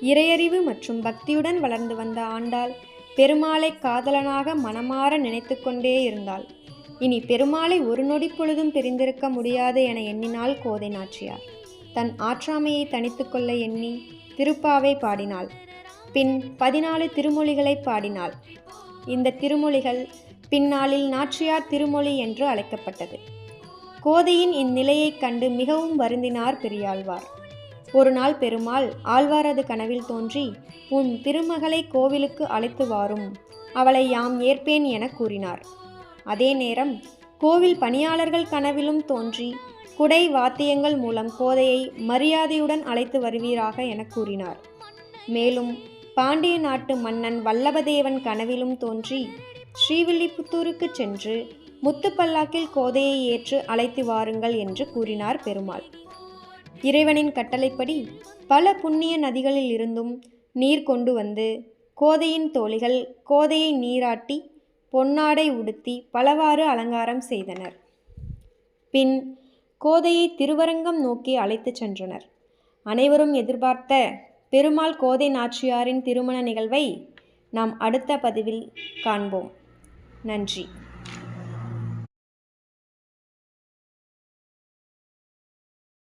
இறையறிவு மற்றும் பக்தியுடன் வளர்ந்து வந்த ஆண்டாள் பெருமாளை காதலனாக மனமாற நினைத்து கொண்டே இருந்தாள். இனி பெருமாளை ஒரு நொடி பொழுதும் பிரிந்திருக்க முடியாது என எண்ணினாள் கோதை நாச்சியார். தன் ஆற்றாமையை தனித்துக்கொள்ள எண்ணி திருப்பாவை பாடினாள். பின் பதினாலு திருமொழிகளை பாடினாள். இந்த திருமொழிகள் பின்னாளில் நாச்சியார் திருமொழி என்று அழைக்கப்பட்டது. கோதையின் இந்நிலையைக் கண்டு மிகவும் வருந்தினார் பெரியாழ்வார். ஒரு நாள் பெருமாள் ஆழ்வாரது கனவில் தோன்றி உன் திருமகளை கோவிலுக்கு அழைத்து வாரும் அவளை யாம் ஏற்பேன் என கூறினார். அதே நேரம் கோவில் பணியாளர்கள் கனவிலும் தோன்றி குடை வாத்தியங்கள் மூலம் கோதையை மரியாதையுடன் அழைத்து வருவீராக என கூறினார். மேலும் பாண்டிய நாட்டு மன்னன் வல்லபதேவன் கனவிலும் தோன்றி ஸ்ரீவில்லிபுத்தூருக்கு சென்று முத்துப்பல்லாக்கில் கோதையை ஏற்று அழைத்து வாருங்கள் என்று கூறினார் பெருமாள். இறைவனின் கட்டளைப்படி பல புண்ணிய நதிகளில் இருந்தும் நீர் கொண்டு வந்து கோதையின் தோழிகள் கோதையை நீராட்டி பொன்னாடை உடுத்தி பலவாறு அலங்காரம் செய்தனர். பின் கோதையை திருவரங்கம் நோக்கி அழைத்துச் சென்றனர். அனைவரும் எதிர்பார்த்த பெருமாள் கோதை நாச்சியாரின் திருமண நிகழ்வை நாம் அடுத்த பதிவில் காண்போம். நன்றி.